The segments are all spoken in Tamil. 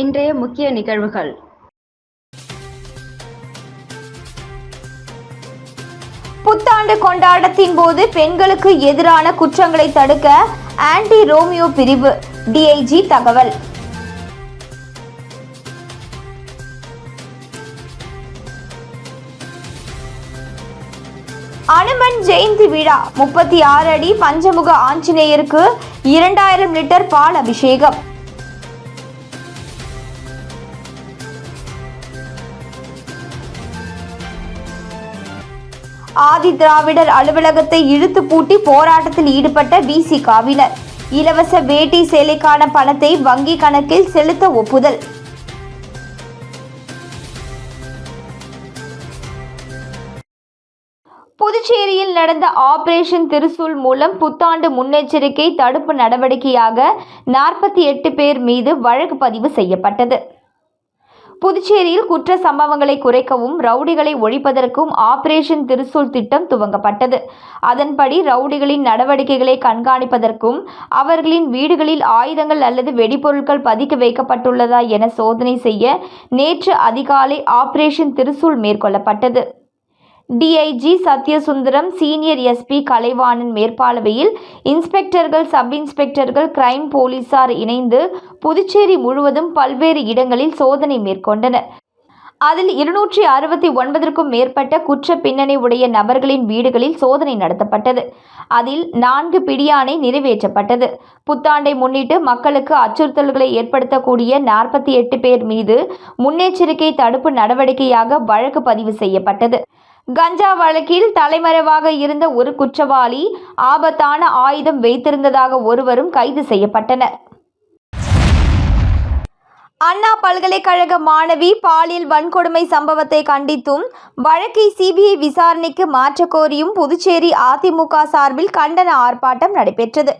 இன்றைய முக்கிய நிகழ்வுகள். புத்தாண்டு கொண்டாட்டத்தின் போது பெண்களுக்கு எதிரான குற்றங்களை தடுக்க ஆன்டி ரோமியோ பிரிவு டிஐஜி தகவல். அனுமன் ஜெயந்தி விழா முப்பத்தி ஆறு அடி பஞ்சமுக ஆஞ்சநேயருக்கு இரண்டாயிரம் லிட்டர் பால் அபிஷேகம். ஆதி திராவிடர் அலுவலகத்தை இழுத்து பூட்டி போராட்டத்தில் ஈடுபட்ட விசிகாவினர் இலவச வேட்டி சேலைக்கான பணத்தை வங்கி கணக்கில் செலுத்த ஒப்புதல். புதுச்சேரியில் நடந்த ஆபரேஷன் திருசூல் மூலம் புத்தாண்டு முன்னெச்சரிக்கை தடுப்பு நடவடிக்கையாக நாற்பத்தி எட்டு பேர் மீது வழக்கு பதிவு செய்யப்பட்டது. புதுச்சேரியில் குற்ற சம்பவங்களை குறைக்கவும் ரவுடிகளை ஒழிப்பதற்கும் ஆபரேஷன் திருசூல் திட்டம் துவங்கப்பட்டது. அதன்படி ரவுடிகளின் நடவடிக்கைகளை கண்காணிப்பதற்கும் அவர்களின் வீடுகளில் ஆயுதங்கள் அல்லது வெடிபொருட்கள் பதுக்கி வைக்கப்பட்டுள்ளதா என சோதனை செய்ய நேற்று அதிகாலை ஆபரேஷன் திருசூல் மேற்கொள்ளப்பட்டது. DIG Sathyasundaram senior SP Kalaivanan மேற்பார்வையில் இன்ஸ்பெக்டர்கள் சப் இன்ஸ்பெக்டர்கள் கிரைம் போலீசார் இணைந்து புதுச்சேரி முழுவதும் பல்வேறு இடங்களில் சோதனை மேற்கொண்டனர். அதில் இருநூற்றி அறுபத்தி ஒன்பதற்கும் மேற்பட்ட குற்ற பின்னணி உடைய நபர்களின் வீடுகளில் சோதனை நடத்தப்பட்டது. அதில் நான்கு பிடியாணை நிறைவேற்றப்பட்டது. புத்தாண்டை முன்னிட்டு மக்களுக்கு அச்சுறுத்தல்களை ஏற்படுத்தக்கூடிய நாற்பத்தி எட்டு பேர் மீது முன்னெச்சரிக்கை தடுப்பு நடவடிக்கையாக வழக்கு பதிவு செய்யப்பட்டது. கஞ்சா வழக்கில் தலைமறைவாக இருந்த ஒரு குற்றவாளி ஆபத்தான ஆயுதம் வைத்திருந்ததாக ஒருவரும் கைது செய்யப்பட்டனர். அண்ணா பல்கலைக்கழக மாணவி பாலியல் வன்கொடுமை சம்பவத்தை கண்டித்தும் வழக்கை சிபிஐ விசாரணைக்கு மாற்றக்கோரியும் புதுச்சேரி அதிமுக சார்பில் கண்டன ஆர்ப்பாட்டம் நடைபெற்றது.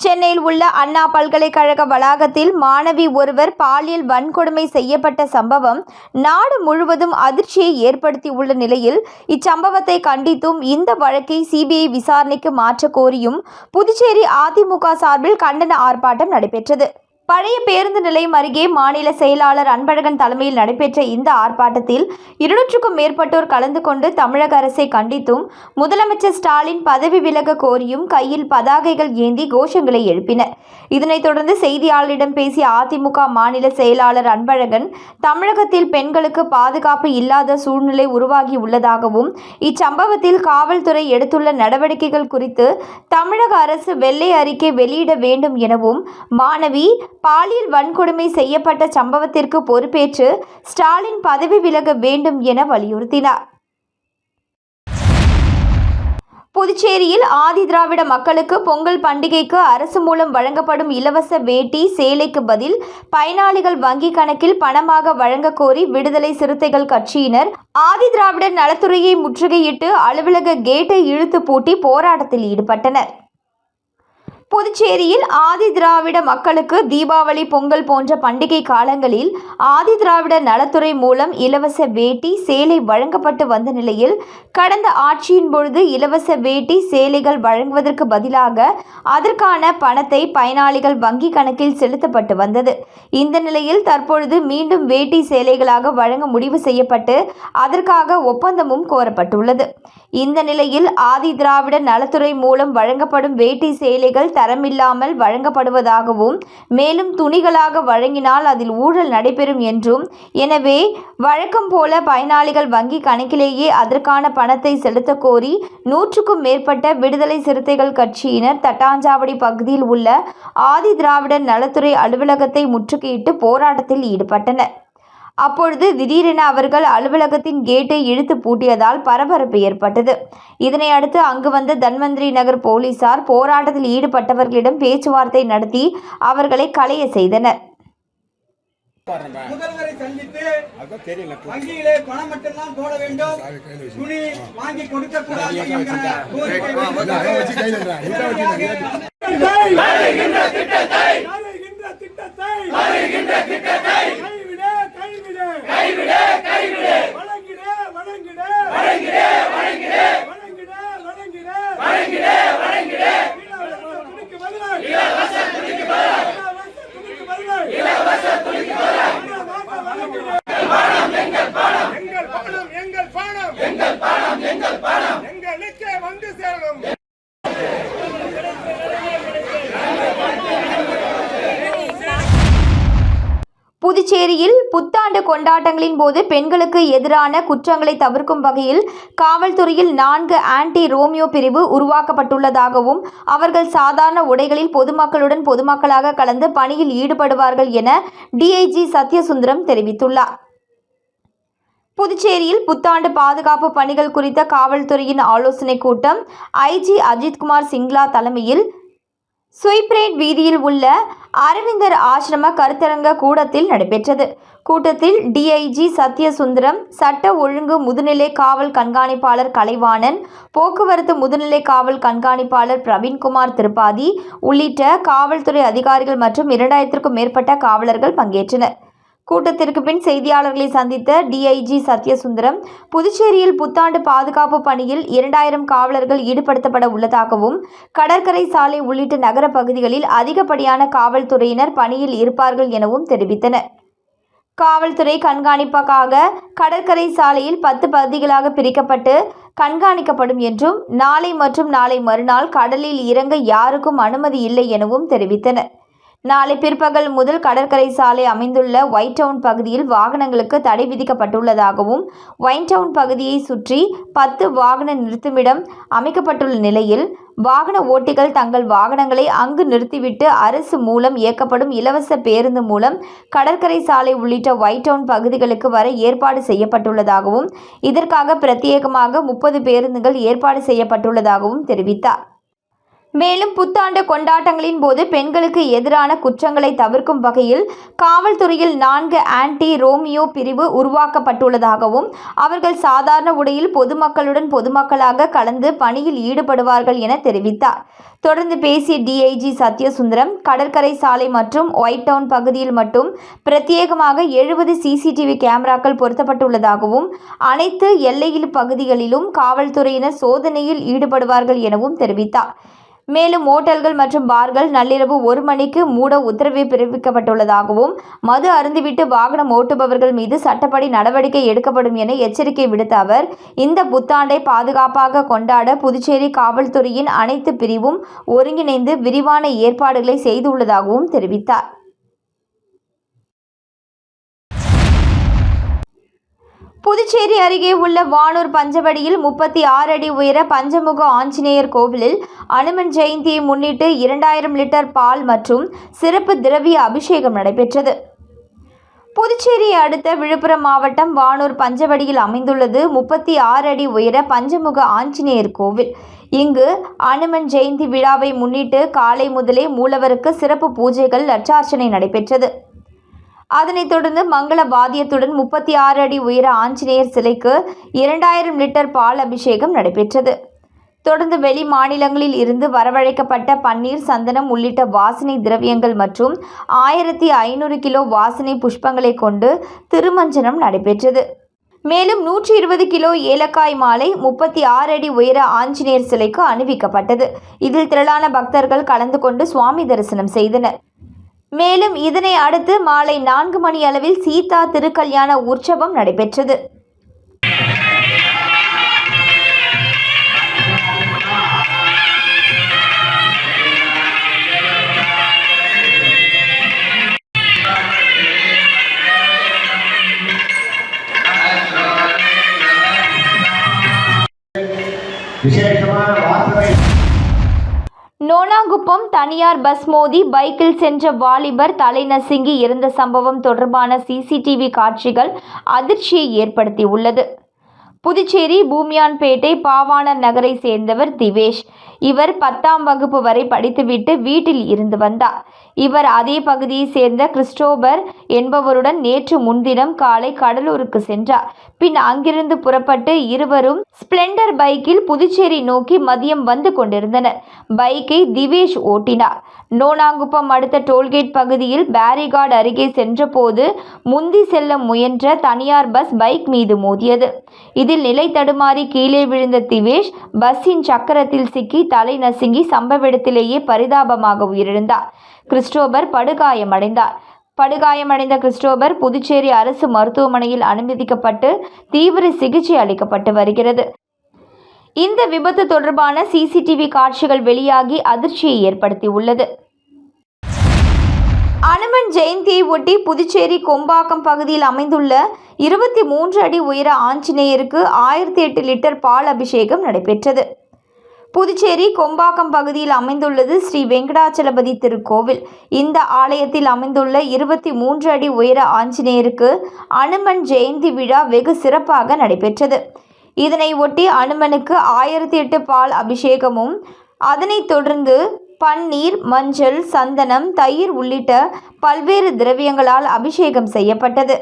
சென்னையில் உள்ள அண்ணா பல்கலைக்கழக வளாகத்தில் மாணவி ஒருவர் பாலியல் வன்கொடுமை செய்யப்பட்ட சம்பவம் நாடு முழுவதும் அதிர்ச்சியை ஏற்படுத்தியுள்ள நிலையில் இச்சம்பவத்தை கண்டித்தும் இந்த வழக்கை சிபிஐ விசாரணைக்கு மாற்றக் கோரியும் புதுச்சேரி அதிமுக சார்பில் கண்டன ஆர்ப்பாட்டம் நடைபெற்றது. பழைய பேருந்து நிலையம் அருகே மாநில செயலாளர் அன்பழகன் தலைமையில் நடைபெற்ற இந்த ஆர்ப்பாட்டத்தில் இருநூற்றுக்கும் மேற்பட்டோர் கலந்து கொண்டு தமிழக அரசை கண்டித்தும் முதலமைச்சர் ஸ்டாலின் பதவி விலக கோரியும் கையில் பதாகைகள் ஏந்தி கோஷங்களை எழுப்பினர். இதனைத் தொடர்ந்து செய்தியாளரிடம் பேசிய அதிமுக மாநில செயலாளர் அன்பழகன் தமிழகத்தில் பெண்களுக்கு பாதுகாப்பு இல்லாத சூழ்நிலை உருவாகி உள்ளதாகவும் இச்சம்பவத்தில் காவல்துறை எடுத்துள்ள நடவடிக்கைகள் குறித்து தமிழக அரசு வெள்ளை அறிக்கை வெளியிட வேண்டும் எனவும் மாணவி பாலியல் வன்கொடுமை செய்யப்பட்ட சம்பவத்திற்கு பொறுப்பேற்று ஸ்டாலின் பதவி விலக வேண்டும் என வலியுறுத்தினார். புதுச்சேரியில் ஆதி திராவிட மக்களுக்கு பொங்கல் பண்டிகைக்கு அரசு மூலம் வழங்கப்படும் இலவச வேட்டி சேலைக்கு பதில் பயனாளிகள் வங்கி கணக்கில் பணமாக வழங்க கோரி விடுதலை சிறுத்தைகள் கட்சியினர் ஆதி திராவிடர் நலத்துறையை முற்றுகையிட்டு அலுவலக கேட்டை இழுத்து பூட்டி போராட்டத்தில் ஈடுபட்டனர். புதுச்சேரியில் ஆதி திராவிட மக்களுக்கு தீபாவளி பொங்கல் போன்ற பண்டிகை காலங்களில் ஆதி திராவிட நலத்துறை மூலம் இலவச வேட்டி சேலை வழங்கப்பட்டு வந்த நிலையில் கடந்த ஆட்சியின் பொழுது இலவச வேட்டி சேலைகள் வழங்குவதற்கு பதிலாக அதற்கான பணத்தை பயனாளிகள் வங்கி கணக்கில் செலுத்தப்பட்டு வந்தது. இந்த நிலையில் தற்பொழுது மீண்டும் வேட்டி சேலைகளாக வழங்க முடிவு செய்யப்பட்டு அதற்காக ஒப்பந்தமும் கோரப்பட்டுள்ளது. இந்த நிலையில் ஆதி திராவிட நலத்துறை மூலம் வழங்கப்படும் வேட்டி சேலைகள் தரமில்லாமல் வழங்கப்படுவதாகவும் மேலும் துணிகளாக வழங்கினால் அதில் ஊழல் நடைபெறும் என்றும் எனவே வழக்கம் போல பயனாளிகள் வங்கி கணக்கிலேயே அதற்கான பணத்தை செலுத்த கோரி நூற்றுக்கும் மேற்பட்ட விடுதலை சிறுத்தைகள் கட்சியினர் தட்டாஞ்சாவடி பகுதியில் உள்ள ஆதி திராவிடர் நலத்துறை அலுவலகத்தை முற்றுகையிட்டு போராட்டத்தில் ஈடுபட்டனர். அப்பொழுது திடீரென அவர்கள் அலுவலகத்தின் கேட்டை இழுத்து பூட்டியதால் பரபரப்பு ஏற்பட்டது இதனை அடுத்து அங்கு வந்த தன்வந்திரி நகர் போலீசார் போராட்டத்தில் ஈடுபட்டவர்களிடம் பேச்சுவார்த்தை நடத்தி அவர்களை கலைய செய்தனர் முதல்வரை சந்தித்து வங்கியிலே பணம் மட்டும்தான் போட வேண்டும் துணி வாங்கி கொடுக்க கூடாது என்கிற திட்டத்தை கைவிடு கைவிடு வழங்கிடு வழங்கிடு வழங்கிடு வழங்கிடு இலவச துணிக்கு பதிலாக இலவச துணிக்கு பதிலாக புதுச்சேரியில் புத்தாண்டு கொண்டாட்டங்களின் போது பெண்களுக்கு எதிரான குற்றங்களை தவிர்க்கும் வகையில் காவல்துறையில் நான்கு ஆன்டி ரோமியோ பிரிவு உருவாக்கப்பட்டுள்ளதாகவும் அவர்கள் சாதாரண உடைகளில் பொதுமக்களுடன் பொதுமக்களாக கலந்து பணியில் ஈடுபடுவார்கள் என டிஐஜி சத்யசுந்தரம் தெரிவித்துள்ளார். புதுச்சேரியில் புத்தாண்டு பாதுகாப்பு பணிகள் குறித்த காவல்துறையின் ஆலோசனைக் கூட்டம் ஐஜி அஜித்குமார் சிங்லா தலைமையில் சுய்ப்ரேட் வீதியில் உள்ள அரவிந்தர் ஆசிரம கருத்தரங்க கூடத்தில் நடைபெற்றது. கூட்டத்தில் டிஐஜி சத்யசுந்தரம் சட்ட ஒழுங்கு முதுநிலை காவல் கண்காணிப்பாளர் கலைவாணன் போக்குவரத்து முதுநிலை காவல் கண்காணிப்பாளர் பிரவீன்குமார் திரிபாதி உள்ளிட்ட காவல்துறை அதிகாரிகள் மற்றும் இரண்டாயிரத்திற்கும் மேற்பட்ட காவலர்கள் பங்கேற்றனர். கூட்டத்திற்கு பின் செய்தியாளர்களை சந்தித்த டிஐஜி சத்யசுந்தரம் புதுச்சேரியில் புத்தாண்டு பாதுகாப்பு பணியில் இரண்டாயிரம் காவலர்கள் ஈடுபடுத்தப்பட உள்ளதாகவும் கடற்கரை சாலை உள்ளிட்ட நகர பகுதிகளில் அதிகப்படியான காவல்துறையினர் பணியில் இருப்பார்கள் எனவும் தெரிவித்தனர். காவல்துறை கண்காணிப்புக்காக கடற்கரை சாலையில் பத்து பகுதிகளாக பிரிக்கப்பட்டு கண்காணிக்கப்படும் என்றும் நாளை மற்றும் நாளை மறுநாள் கடலில் இறங்க யாருக்கும் அனுமதி இல்லை எனவும் தெரிவித்தனர். நாளை பிற்பகல் முதல் கடற்கரை சாலை அமைந்துள்ள ஒயிட் டவுன் பகுதியில் வாகனங்களுக்கு தடை விதிக்கப்பட்டுள்ளதாகவும் ஒயிட் டவுன் பகுதியை சுற்றி பத்து வாகன நிறுத்துமிடம் அமைக்கப்பட்டுள்ள நிலையில் வாகன ஓட்டிகள் தங்கள் வாகனங்களை அங்கு நிறுத்திவிட்டு அரசு மூலம் இயக்கப்படும் இலவச பேருந்து மூலம் கடற்கரை சாலை உள்ளிட்ட ஒயிட் டவுன் பகுதிகளுக்கு வர ஏற்பாடு செய்யப்பட்டுள்ளதாகவும் இதற்காக பிரத்யேகமாக முப்பது பேருந்துகள் ஏற்பாடு செய்யப்பட்டுள்ளதாகவும் தெரிவித்தார். மேலும் புத்தாண்டு கொண்டாட்டங்களின் போது பெண்களுக்கு எதிரான குற்றங்களை தவிர்க்கும் வகையில் காவல்துறையில் நான்கு ஆன்டி ரோமியோ பிரிவு உருவாக்கப்பட்டுள்ளதாகவும் அவர்கள் சாதாரண உடையில் பொதுமக்களுடன் பொதுமக்களாக கலந்து பணியில் ஈடுபடுவார்கள் என தெரிவித்தார். தொடர்ந்து பேசிய டிஐஜி சத்யசுந்தரம் கடற்கரை சாலை மற்றும் ஒயிட் டவுன் பகுதியில் மட்டும் பிரத்யேகமாக எழுபது சிசிடிவி கேமராக்கள் பொருத்தப்பட்டுள்ளதாகவும் அனைத்து எல்லையில் பகுதிகளிலும் காவல்துறையினர் சோதனையில் ஈடுபடுவார்கள் எனவும் தெரிவித்தார். மேலும் ஓட்டல்கள் மற்றும் பார்கள் நள்ளிரவு ஒரு மணிக்கு மூட உத்தரவு பிறப்பிக்கப்பட்டுள்ளதாகவும் மது அருந்துவிட்டு வாகனம் ஓட்டுபவர்கள் மீது சட்டப்படி நடவடிக்கை எடுக்கப்படும் என எச்சரிக்கை விடுத்த அவர் இந்த புத்தாண்டை பாதுகாப்பாக கொண்டாட புதுச்சேரி காவல்துறையின் அனைத்து பிரிவும் ஒருங்கிணைந்து விரிவான ஏற்பாடுகளை செய்துள்ளதாகவும் தெரிவித்தார். புதுச்சேரி அருகே உள்ள வானூர் பஞ்சவடியில் முப்பத்தி ஆறு அடி உயர பஞ்சமுக ஆஞ்சநேயர் கோவிலில் அனுமன் ஜெயந்தியை முன்னிட்டு இரண்டாயிரம் லிட்டர் பால் மற்றும் சிறப்பு திரவிய அபிஷேகம் நடைபெற்றது. புதுச்சேரியை அடுத்த விழுப்புரம் மாவட்டம் வானூர் பஞ்சவடியில் அமைந்துள்ளது முப்பத்தி ஆறு அடி உயர பஞ்சமுக ஆஞ்சநேயர் கோவில். இங்கு அனுமன் ஜெயந்தி விழாவை முன்னிட்டு காலை முதலே மூலவருக்கு சிறப்பு பூஜைகள் லட்சார்ச்சனை நடைபெற்றது. அதனைத் தொடர்ந்து மங்கள வாத்தியத்துடன் முப்பத்தி ஆறு அடி உயர ஆஞ்சநேயர் சிலைக்கு இரண்டாயிரம் லிட்டர் பால் அபிஷேகம் நடைபெற்றது. தொடர்ந்து வெளி மாநிலங்களில் இருந்து வரவழைக்கப்பட்ட பன்னீர் சந்தனம் உள்ளிட்ட வாசனை திரவியங்கள் மற்றும் ஆயிரத்தி ஐநூறு கிலோ வாசனை புஷ்பங்களை கொண்டு திருமஞ்சனம் நடைபெற்றது. மேலும் நூற்றி இருபது கிலோ ஏலக்காய் மாலை முப்பத்தி ஆறு அடி உயர ஆஞ்சநேயர் சிலைக்கு அணிவிக்கப்பட்டது. இதில் திரளான பக்தர்கள் கலந்து கொண்டு சுவாமி தரிசனம் செய்தனர். மேலும் இதனை அடுத்து மாலை நான்கு மணி அளவில் சீதா திருக்கல்யாண உற்சவம் நடைபெற்றது. விசேஷ நோனாங்குப்பம் தனியார் பஸ் மோதி பைக்கில் சென்ற வாலிபர் தலை நசுங்கி இருந்த சம்பவம் தொடர்பான சிசிடிவி காட்சிகள் அதிர்ச்சியை ஏற்படுத்தியுள்ளது. புதுச்சேரி பூமியான்பேட்டை பாவாணர் நகரை சேர்ந்தவர் திவேஷ். இவர் பத்தாம் வகுப்பு வரை படித்துவிட்டு வீட்டில் இருந்து வந்தார். இவர் அதே பகுதியை சேர்ந்த கிறிஸ்டோபர் என்பவருடன் நேற்று முன்தினம் காலை கடலூருக்கு சென்றார். பின் அங்கிருந்து புறப்பட்டு இருவரும் ஸ்பிளெண்டர் பைக்கில் புதுச்சேரி நோக்கி மதியம் வந்து கொண்டிருந்தனர். பைக்கை திவேஷ் ஓட்டினார். நோனாங்குப்பம் அடுத்த டோல்கேட் பகுதியில் பேரிகார்டு அருகே சென்றபோது முந்தி செல்ல முயன்ற தனியார் பஸ் பைக் மீது மோதியது. இதில் நிலை தடுமாறி கீழே விழுந்த திவேஷ் பஸ்ஸின் சக்கரத்தில் சிக்கி தலை நசுங்கி சம்பவ இடத்திலேயே பரிதாபமாக உயிரிழந்தார். கிறிஸ்டோபர் படுகாயமடைந்தார். படுகாயமடைந்த கிறிஸ்டோபர் புதுச்சேரி அரசு மருத்துவமனையில் அனுமதிக்கப்பட்டு தீவிர சிகிச்சை அளிக்கப்பட்டு வருகிறது. இந்த விபத்து தொடர்பான சிசிடிவி காட்சிகள் வெளியாகி அதிர்ச்சியை ஏற்படுத்தியுள்ளது. அனுமன் ஜெயந்தியை ஒட்டி புதுச்சேரி கொம்பாக்கம் பகுதியில் அமைந்துள்ள இருபத்தி மூன்று அடி உயர ஆஞ்சநேயருக்கு ஆயிரத்தி எட்டு லிட்டர் பால் அபிஷேகம் நடைபெற்றது. புதுச்சேரி கொம்பாக்கம் பகுதியில் அமைந்துள்ளது ஸ்ரீ வெங்கடாச்சலபதி திருக்கோவில். இந்த ஆலயத்தில் அமைந்துள்ள இருபத்தி மூன்று அடி உயர ஆஞ்சநேயருக்கு அனுமன் ஜெயந்தி விழா வெகு சிறப்பாக நடைபெற்றது. இதனை ஒட்டி அனுமனுக்கு ஆயிரத்தி எட்டு பால் அபிஷேகமும் அதனைத் தொடர்ந்து பன்னீர் மஞ்சள் சந்தனம் தயிர் உள்ளிட்ட பல்வேறு திரவியங்களால் அபிஷேகம் செய்யப்பட்டது.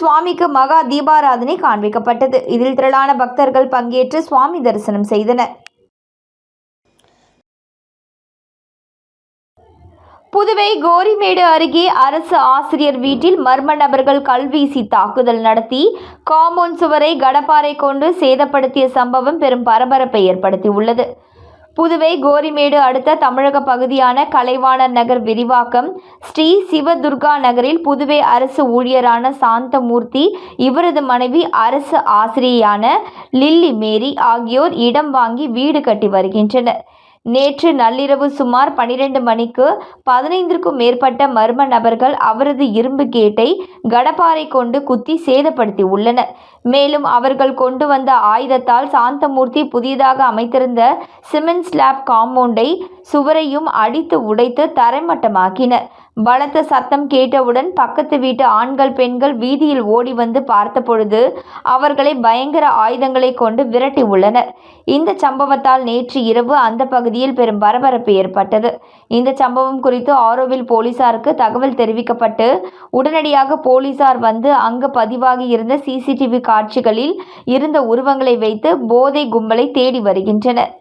சுவாமிக்கு மகா தீபாராதனை காண்பிக்கப்பட்டது. இதில் திரளான பக்தர்கள் பங்கேற்று சுவாமி தரிசனம் செய்தனர். புதுவை கோரிமேடு அருகே அரசு ஆசிரியர் வீட்டில் மர்ம நபர்கள் கல்வீசி தாக்குதல் நடத்தி காம்பவுண்ட் சுவரை கடப்பாறை கொண்டு சேதப்படுத்திய சம்பவம் பெரும் பரபரப்பை ஏற்படுத்தியுள்ளது. புதுவை கோரிமேடு அடுத்த தமிழக பகுதியான கலைவாணர் நகர் விரிவாக்கம் ஸ்ரீ சிவதுர்கா நகரில் புதுவை அரசு ஊழியரான சாந்தமூர்த்தி இவரது மனைவி அரசு ஆசிரியையான லில்லி மேரி ஆகியோர் இடம் வாங்கி வீடு கட்டி வருகின்றனர். நேற்று நள்ளிரவு சுமார் பனிரெண்டு மணிக்கு பதினைந்திற்கும் மேற்பட்ட மர்ம நபர்கள் அவரது இரும்பு கேட்டை கடப்பாரை கொண்டு குத்தி சேதப்படுத்தி உள்ளனர் மேலும் அவர்கள் கொண்டு வந்த ஆயுதத்தால் சாந்தமூர்த்தி புதிதாக அமைத்திருந்த சிமெண்ட் ஸ்லாப் காம்பவுண்டை சுவரையும் அடித்து உடைத்து தரைமட்டமாக்கினர். பலத்த சத்தம் கேட்டவுடன் பக்கத்து வீட்டு ஆண்கள் பெண்கள் வீதியில் ஓடி வந்து பார்த்தபொழுது அவர்களை பயங்கர ஆயுதங்களை கொண்டு விரட்டி உள்ளனர். இந்த சம்பவத்தால் நேற்று இரவு அந்த பகுதியில் பெரும் பரபரப்பு ஏற்பட்டது. இந்த சம்பவம் குறித்து ஆரோவில் போலீசாருக்கு தகவல் தெரிவிக்கப்பட்டு உடனடியாக போலீசார் வந்து அங்கு பதிவாகி இருந்த சிசிடிவி காட்சிகளில் இருந்த உருவங்களை வைத்து போதை கும்பலை தேடி வருகின்றனர்.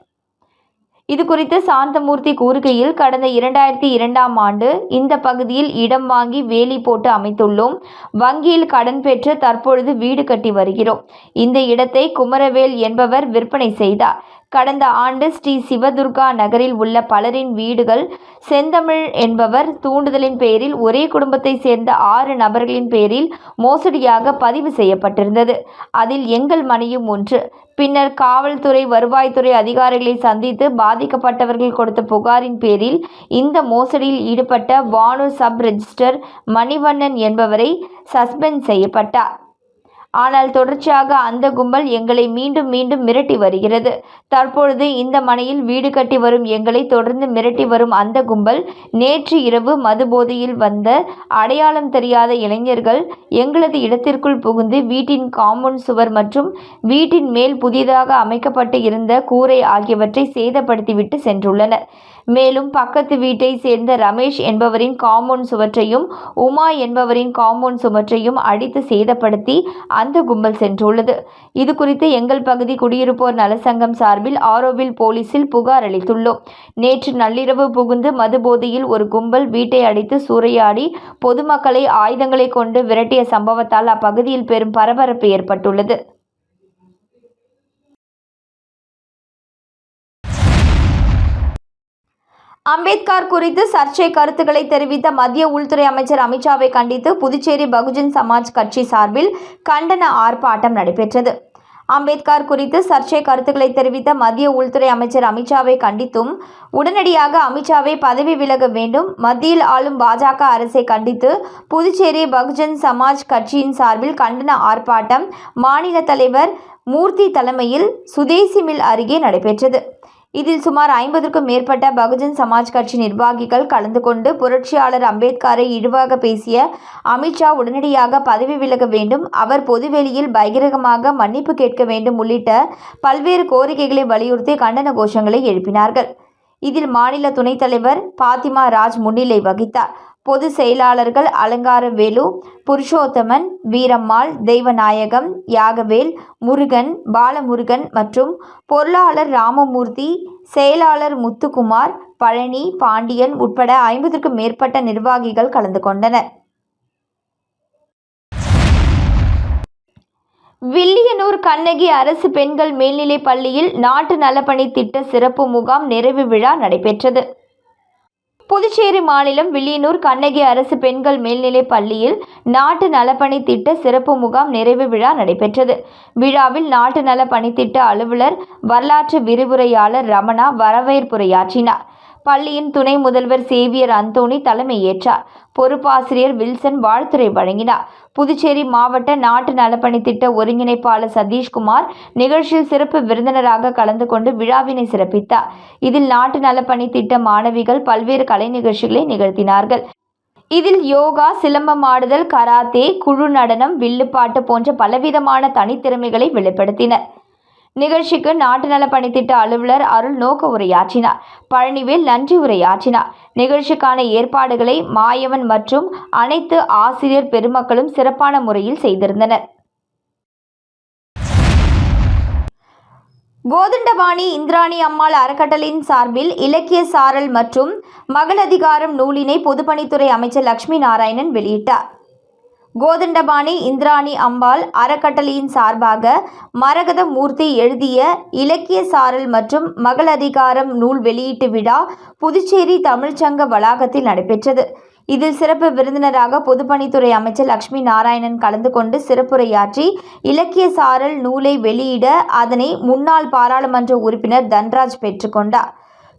இது குறித்து சாந்தமூர்த்தி கூறுகையில் கடந்த இரண்டாயிரத்தி இரண்டாம் ஆண்டு இந்த பகுதியில் இடம் வாங்கி வேலி போட்டு அமைத்துள்ளோம். வங்கியில் கடன் பெற்று தற்பொழுது வீடு கட்டி வருகிறோம். இந்த இடத்தை குமரவேல் என்பவர் விற்பனை செய்தார். கடந்த ஆண்டு ஸ்ரீ சிவதுர்கா நகரில் உள்ள பலரின் வீடுகள் செந்தமிழ் என்பவர் தூண்டுதலின் பேரில் ஒரே குடும்பத்தை சேர்ந்த ஆறு நபர்களின் பேரில் மோசடியாக பதிவு செய்யப்பட்டிருந்தது. அதில் எங்கள் மனையும் ஒன்று. பின்னர் காவல்துறை வருவாய்த்துறை அதிகாரிகளை சந்தித்து பாதிக்கப்பட்டவர்கள் கொடுத்த புகாரின் பேரில் இந்த மோசடியில் ஈடுபட்ட வானு சப் ரெஜிஸ்டர் மணிவண்ணன் என்பவரை சஸ்பெண்ட் செய்யப்பட்டார். ஆனால் தொடர்ச்சியாக அந்த கும்பல் எங்களை மீண்டும் மீண்டும் மிரட்டி வருகிறது. தற்பொழுது இந்த மனையில் வீடு கட்டி வரும் எங்களை தொடர்ந்து மிரட்டி வரும் அந்த கும்பல் நேற்று இரவு மதுபோதையில் வந்த அடையாளம் தெரியாத இளைஞர்கள் எங்களது இடத்திற்குள் புகுந்து வீட்டின் காம்பவுண்ட் சுவர் மற்றும் வீட்டின் மேல் புதிதாக அமைக்கப்பட்டு இருந்த கூரை ஆகியவற்றை சேதப்படுத்திவிட்டு சென்றுள்ளனர். மேலும் பக்கத்து வீட்டை சேர்ந்த ரமேஷ் என்பவரின் காம்பவுண்ட் சுவற்றையும் உமா என்பவரின் காம்பவுண்ட் சுவற்றையும் அடித்து சேதப்படுத்தி அந்த கும்பல் சென்றுள்ளது. இது குறித்து எங்கள் பகுதி குடியிருப்போர் நலசங்கம் சார்பில் ஆரோவில் போலீசில் புகார் அளித்துள்ளோம். நேற்று நள்ளிரவு புகுந்து மதுபோதையில் ஒரு கும்பல் வீட்டை அடித்து சூறையாடி பொதுமக்களை ஆயுதங்களை கொண்டு விரட்டிய சம்பவத்தால் அப்பகுதியில் பெரும் பரபரப்பு ஏற்பட்டுள்ளது. அம்பேத்கர் குறித்து சர்ச்சை கருத்துக்களை தெரிவித்த மத்திய உள்துறை அமைச்சர் அமித்ஷாவை கண்டித்து புதுச்சேரி பகுஜன் சமாஜ் கட்சி சார்பில் கண்டன ஆர்ப்பாட்டம் நடைபெற்றது. அம்பேத்கர் குறித்து சர்ச்சை கருத்துக்களை தெரிவித்த மத்திய உள்துறை அமைச்சர் அமித்ஷாவை கண்டித்தும் உடனடியாக அமித்ஷாவை பதவி விலக வேண்டும் மத்தியில் ஆளும் பாஜக அரசை கண்டித்து புதுச்சேரி பகுஜன் சமாஜ் கட்சியின் சார்பில் கண்டன ஆர்ப்பாட்டம் மாநில தலைவர் மூர்த்தி தலைமையில் சுதேசி மில் அருகே நடைபெற்றது. இதில் சுமார் ஐம்பதுக்கும் மேற்பட்ட பகுஜன் சமாஜ் கட்சி நிர்வாகிகள் கலந்து கொண்டு புரட்சியாளர் அம்பேத்கரை இழிவாக பேசிய அமித்ஷா உடனடியாக பதவி விலக வேண்டும் அவர் பொதுவெளியில் பகிரங்கமாக மன்னிப்பு கேட்க வேண்டும் உள்ளிட்ட பல்வேறு கோரிக்கைகளை வலியுறுத்தி கண்டன கோஷங்களை எழுப்பினார்கள். இதில் மாநில துணைத் தலைவர் பாத்திமா ராஜ் முன்னிலை வகித்தார். பொதுச் செயலாளர்கள் அலங்காரவேலு புருஷோத்தமன் வீரம்மாள் தெய்வநாயகம் யாகவேல் முருகன் பாலமுருகன் மற்றும் பொருளாளர் ராமமூர்த்தி செயலாளர் முத்துக்குமார் பழனி பாண்டியன் உட்பட ஐம்பதுக்கும் மேற்பட்ட நிர்வாகிகள் கலந்து கொண்டனர். வில்லியனூர் கண்ணகி அரசு பெண்கள் மேல்நிலைப் பள்ளியில் நாட்டு நலப்பணி திட்ட சிறப்பு முகாம் நிறைவு விழா நடைபெற்றது. புதுச்சேரி மாநிலம் வில்லியனூர் கண்ணகி அரசு பெண்கள் மேல்நிலைப் பள்ளியில் நாட்டு நலப்பணி திட்ட சிறப்பு முகாம் நிறைவு விழா நடைபெற்றது. விழாவில் நாட்டு நல பணித்திட்ட அலுவலர் வரலாற்று விரிவுரையாளர் ரமணா வரவேற்புரையாற்றினார். பள்ளியின் துணை முதல்வர் சேவியர் அந்தோணி தலைமையேற்றார். பொறுப்பாசிரியர் வில்சன் வாழ்த்துறை வழங்கினார். புதுச்சேரி மாவட்ட நாட்டு நலப்பணி திட்ட ஒருங்கிணைப்பாளர் சதீஷ்குமார் நிகழ்ச்சியில் சிறப்பு விருந்தினராக கலந்து கொண்டு விழாவினை சிறப்பித்தார். இதில் நாட்டு நலப்பணி திட்ட மாணவிகள் பல்வேறு கலை நிகழ்ச்சிகளை நிகழ்த்தினார்கள். இதில் யோகா சிலம்பம் ஆடுதல் கராத்தே குழு நடனம் வில்லுப்பாட்டு போன்ற பலவிதமான தனித்திறமைகளை வெளிப்படுத்தினர். நிகழ்ச்சிக்கு நாட்டு நல பணித்திட்ட அலுவலர் அருள் நோக்க உரையாற்றினார். பழனிவேல் நன்றி உரையாற்றினார். நிகழ்ச்சிக்கான ஏற்பாடுகளை மாயவன் மற்றும் அனைத்து ஆசிரியர் பெருமக்களும் சிறப்பான முறையில் செய்திருந்தனர். கோதண்டபாணி இந்திராணி அம்மாள் அறக்கட்டளையின் சார்பில் இலக்கிய சாரல் மற்றும் மகளதிகாரம் நூலினை பொதுப்பணித்துறை அமைச்சர் லட்சுமி நாராயணன் வெளியிட்டார். கோதண்டபாணி இந்திராணி அம்பாள் அறக்கட்டளையின் சார்பாக மரகத மூர்த்தி எழுதிய இலக்கிய சாரல் மற்றும் மகள் அதிகாரம் நூல் வெளியீட்டு விழா புதுச்சேரி தமிழ்ச்சங்க வளாகத்தில் நடைபெற்றது. இதில் சிறப்பு விருந்தினராக பொதுப்பணித்துறை அமைச்சர் லக்ஷ்மி நாராயணன் கலந்து கொண்டு சிறப்புரையாற்றி இலக்கிய சாரல் நூலை வெளியிட அதனை முன்னாள் பாராளுமன்ற உறுப்பினர் தன்ராஜ் பெற்றுக்கொண்டார்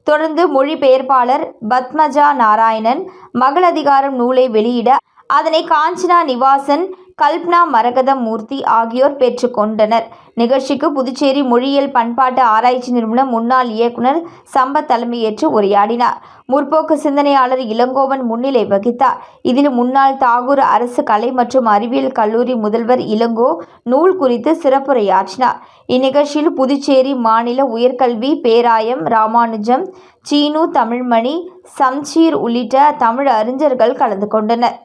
தொடர்ந்து மொழிபெயர்ப்பாளர் பத்மஜா நாராயணன் மகள் அதிகாரம் நூலை வெளியிட அதனை காஞ்சனா நிவாசன் கல்பனா மரகதம் மூர்த்தி ஆகியோர் பெற்றுக்கொண்டனர் நிகழ்ச்சிக்கு புதுச்சேரி மொழியியல் பண்பாட்டு ஆராய்ச்சி நிறுவனம் முன்னாள் இயக்குனர் சம்பத் தலைமையேற்று உரையாடினார். முற்போக்கு சிந்தனையாளர் இளங்கோவன் முன்னிலை வகித்தார். இதில் முன்னாள் தாகூர் அரசு கலை மற்றும் அறிவியல் கல்லூரி முதல்வர் இளங்கோ நூல் குறித்து சிறப்புரையாற்றினார். இந்நிகழ்ச்சியில் புதுச்சேரி மாநில உயர்கல்வி பேராயம் ராமானுஜம் சீனு தமிழ்மணி சம்சீர் உள்ளிட்ட தமிழ் அறிஞர்கள் கலந்து கொண்டனர்.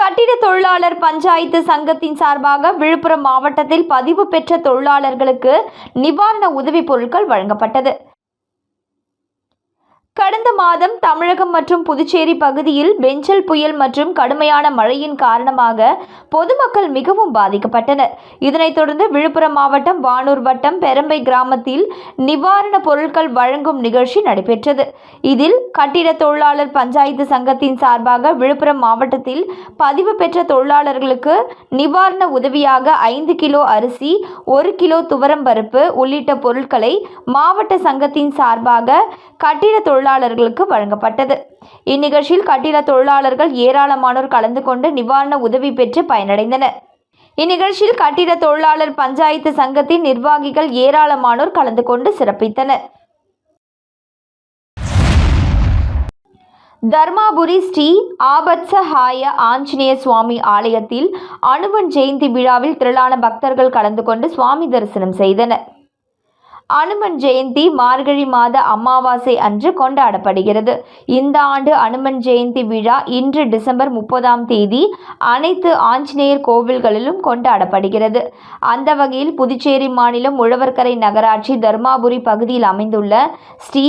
கட்டிட தொழிலாளர் பஞ்சாயத்து சங்கத்தின் சார்பாக விழுப்புரம் மாவட்டத்தில் பதிவு பெற்ற தொழிலாளர்களுக்கு நிவாரண உதவிப் பொருட்கள் வழங்கப்பட்டது. கடந்த மாதம் தமிழகம் மற்றும் புதுச்சேரி பகுதியில் பெஞ்சல் புயல் மற்றும் கடுமையான மழையின் காரணமாக பொதுமக்கள் மிகவும் பாதிக்கப்பட்டனர். இதனைத் தொடர்ந்து விழுப்புரம் மாவட்டம் வானூர் வட்டம் பெரம்பை கிராமத்தில் நிவாரணப் பொருட்கள் வழங்கும் நிகழ்ச்சி நடைபெற்றது. இதில் கட்டிட தொழிலாளர் பஞ்சாயத்து சங்கத்தின் சார்பாக விழுப்புரம் மாவட்டத்தில் பதிவு பெற்ற தொழிலாளர்களுக்கு நிவாரண உதவியாக ஐந்து கிலோ அரிசி ஒரு கிலோ துவரம் பருப்பு உள்ளிட்ட பொருட்களை மாவட்ட சங்கத்தின் சார்பாக கட்டிட தொழிலாளர்களுக்கு வழங்கப்பட்டது. இந்நிகழ்ச்சியில் கட்டிட தொழிலாளர்கள் ஏராளமானோர் கலந்து கொண்டு நிவாரண உதவி பெற்று பயனடைந்தனர். இந்நிகழ்ச்சியில் கட்டிட தொழிலாளர் பஞ்சாயத்து சங்கத்தின் நிர்வாகிகள் ஏராளமானோர் கலந்து கொண்டு சிறப்பித்தனர். தர்மாபுரி ஸ்ரீ ஆபத்சஹாய ஆஞ்சநேய சுவாமி ஆலயத்தில் அனுமன் ஜெயந்தி விழாவில் திரளான பக்தர்கள் கலந்து கொண்டு சுவாமி தரிசனம் செய்தனர். அனுமன் ஜெயந்தி மார்கழி மாத அமாவாசை அன்று கொண்டாடப்படுகிறது. இந்த ஆண்டு அனுமன் ஜெயந்தி விழா இன்று டிசம்பர் முப்பதாம் தேதி அனைத்து ஆஞ்சநேயர் கோவில்களிலும் கொண்டாடப்படுகிறது. அந்த வகையில் புதுச்சேரி மாநிலம் உழவர்கரை நகராட்சி தர்மாபுரி பகுதியில் அமைந்துள்ள ஸ்ரீ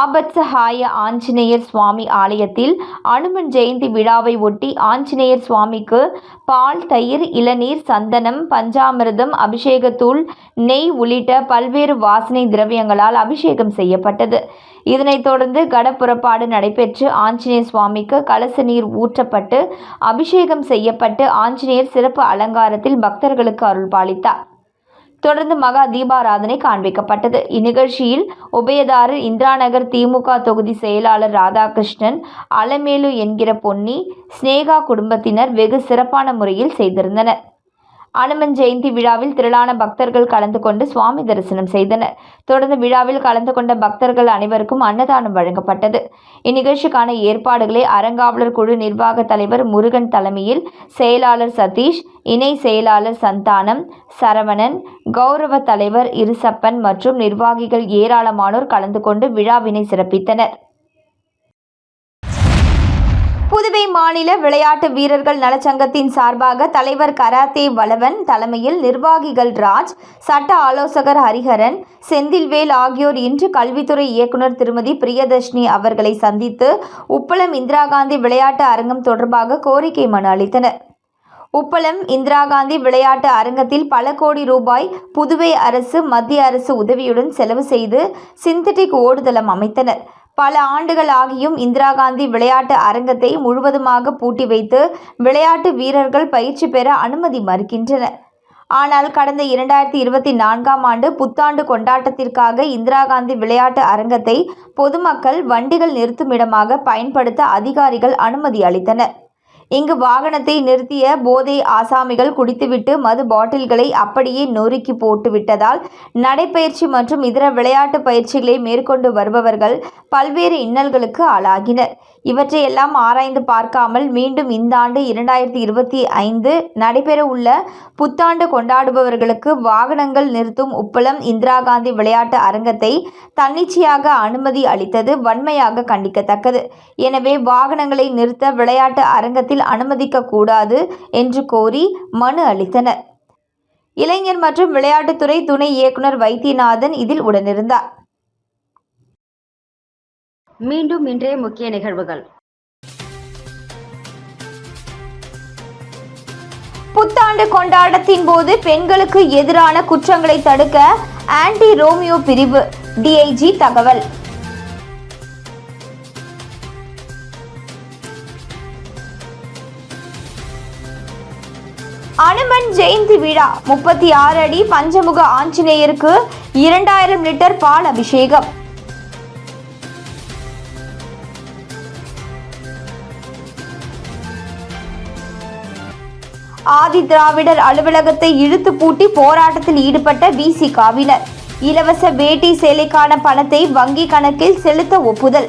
ஆபத்சஹாய ஆஞ்சநேயர் சுவாமி ஆலயத்தில் அனுமன் ஜெயந்தி விழாவை ஒட்டி ஆஞ்சநேயர் சுவாமிக்கு பால் தயிர் இளநீர் சந்தனம் பஞ்சாமிர்தம் அபிஷேகத்தூள் நெய் உள்ளிட்ட பல்வேறு வாசனை திரவியங்களால் அபிஷேகம் செய்யப்பட்டது. இதனைத் தொடர்ந்து கடப்புறப்பாடு நடைபெற்று ஆஞ்சநேயர் சுவாமிக்கு கலச நீர் ஊற்றப்பட்டு அபிஷேகம் செய்யப்பட்டு ஆஞ்சநேயர் சிறப்பு அலங்காரத்தில் பக்தர்களுக்கு அருள் பாலித்தார் தொடர்ந்து மகா தீபாராதனை காண்பிக்கப்பட்டது. இந்நிகழ்ச்சியில் உபயதாரர் இந்திராநகர் திமுக தொகுதி செயலாளர் ராதாகிருஷ்ணன் அலமேலு என்கிற பொன்னி ஸ்னேகா குடும்பத்தினர் வெகு சிறப்பான முறையில் செய்திருந்தனர். அனுமன் ஜெயந்தி விழாவில் திரளான பக்தர்கள் கலந்து கொண்டு சுவாமி தரிசனம் செய்தனர். தொடர்ந்து விழாவில் கலந்து கொண்ட பக்தர்கள் அனைவருக்கும் அன்னதானம் வழங்கப்பட்டது. இந்நிகழ்ச்சிக்கான ஏற்பாடுகளை அறங்காவலர் குழு நிர்வாக தலைவர் முருகன் தலைமையில் செயலாளர் சதீஷ் இணை செயலாளர் சந்தானம் சரவணன் கௌரவ தலைவர் இருசப்பன் மற்றும் நிர்வாகிகள் ஏராளமானோர் கலந்து கொண்டு விழாவினை சிறப்பித்தனர். புதுவை மாநில விளையாட்டு வீரர்கள் நலச்சங்கத்தின் சார்பாக தலைவர் கராத்தே வளவன் தலைமையில் நிர்வாகிகள் ராஜ் சட்ட ஆலோசகர் ஹரிஹரன் செந்தில்வேல் ஆகியோர் இன்று கல்வித்துறை இயக்குனர் திருமதி பிரியதர்ஷினி அவர்களை சந்தித்து உப்பளம் இந்திரா காந்தி விளையாட்டு அரங்கம் தொடர்பாக கோரிக்கை மனு அளித்தனர். உப்பளம் இந்திரா காந்தி விளையாட்டு அரங்கத்தில் பல கோடி ரூபாய் புதுவை அரசு மத்திய அரசு உதவியுடன் செலவு செய்து சிந்தட்டிக் ஓடுதளம் அமைத்தனர். பல ஆண்டுகள் ஆகியும் இந்திரா காந்தி விளையாட்டு அரங்கத்தை முழுவதுமாக பூட்டி வைத்து விளையாட்டு வீரர்கள் பயிற்சி பெற அனுமதி மறுக்கின்றனர். ஆனால் கடந்த இரண்டாயிரத்தி இருபத்தி நான்காம் ஆண்டு புத்தாண்டு கொண்டாட்டத்திற்காக இந்திரா காந்தி விளையாட்டு அரங்கத்தை பொதுமக்கள் வண்டிகள் நிறுத்துமிடமாக பயன்படுத்த அதிகாரிகள் அனுமதி அளித்தனர். இங்கு வாகனத்தை நிறுத்திய போதை ஆசாமிகள் குடித்துவிட்டு மது பாட்டில்களை அப்படியே நொறுக்கி போட்டு விட்டதால் நடைப்பயிற்சி மற்றும் இதர விளையாட்டு பயிற்சிகளை மேற்கொண்டு வருபவர்கள் பல்வேறு இன்னல்களுக்கு ஆளாகினர். இவற்றையெல்லாம் ஆராய்ந்து பார்க்காமல் மீண்டும் இந்த ஆண்டு இரண்டாயிரத்தி இருபத்தி ஐந்து நடைபெற உள்ள புத்தாண்டு கொண்டாடுபவர்களுக்கு வாகனங்கள் நிறுத்தும் உப்பளம் இந்திரா காந்தி விளையாட்டு அரங்கத்தை தன்னிச்சையாக அனுமதி அளித்தது வன்மையாக கண்டிக்கத்தக்கது. எனவே வாகனங்களை நிறுத்த விளையாட்டு அரங்கத்தில் அனுமதிக்க கூடாது என்று கோரி மனு அளித்தனர். இளைஞர் மற்றும் விளையாட்டுத்துறை துணை இயக்குனர் வைத்தியநாதன் இதில் உடனிருந்தார். மீண்டும் இன்றைய முக்கிய நிகழ்வுகள். புத்தாண்டு கொண்டாட்டத்தின் போது பெண்களுக்கு எதிரான குற்றங்களை தடுக்க ஆன்டி ரோமியோ பிரிவு டிஐஜி தகவல். அனுமன் ஜெயந்தி விழா முப்பத்தி ஆறு அடி பஞ்சமுக ஆஞ்சநேயருக்கு இரண்டாயிரம் லிட்டர் பால் அபிஷேகம். ஆதி திராவிடர் அலுவலகத்தை இழுத்து பூட்டி போராட்டத்தில் ஈடுபட்ட விசிகாவினர் இலவச வேட்டி சேலைக்கான பணத்தை வங்கி கணக்கில் செலுத்த ஒப்புதல்.